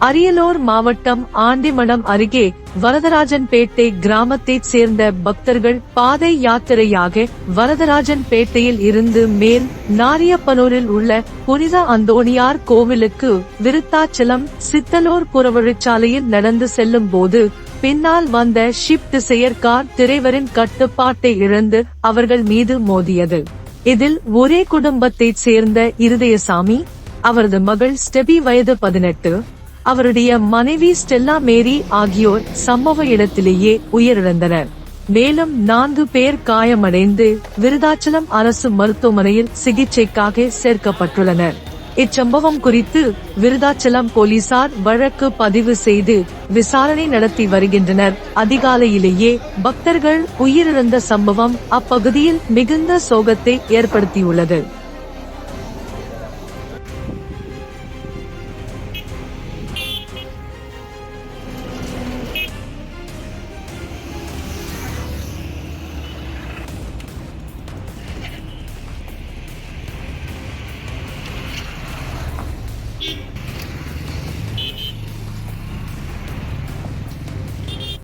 அரியலூர் மாவட்டம் ஆண்டிமடம் அருகே வரதராஜன்பேட்டை கிராமத்தைச் சேர்ந்த பக்தர்கள் பாதை யாத்திரையாக வரதராஜன்பேட்டையில் இருந்து மேல் நாரியப்பனூரில் உள்ள புனித அந்தோணியார் கோவிலுக்கு விருத்தாச்சலம் சித்தலூர் புறவழிச்சாலையில் நடந்து செல்லும் போது பின்னால் வந்த ஷிப்ட் செயற்கார் திரைவரின் கட்டுப்பாட்டை இழந்து அவர்கள் மீது மோதியது. இதில் ஒரே குடும்பத்தைச் சேர்ந்த இருதயசாமி அவரது மகள் ஸ்டெபி வயது பதினெட்டு அவருடைய மனைவி ஸ்டெல்லா மேரி ஆகியோர் சம்பவ இடத்திலேயே உயிரிழந்தனர். மேலும் நான்கு பேர் காயமடைந்து விருதாச்சலம் அரசு மருத்துவமனையில் சிகிச்சைக்காக சேர்க்கப்பட்டுள்ளனர். இச்சம்பவம் குறித்து விருதாச்சலம் போலீசார் வழக்கு பதிவு செய்து விசாரணை நடத்தி வருகின்றனர். அதிகாலையிலேயே பக்தர்கள் உயிரிழந்த சம்பவம் அப்பகுதியில் மிகுந்த சோகத்தை ஏற்படுத்தியுள்ளது.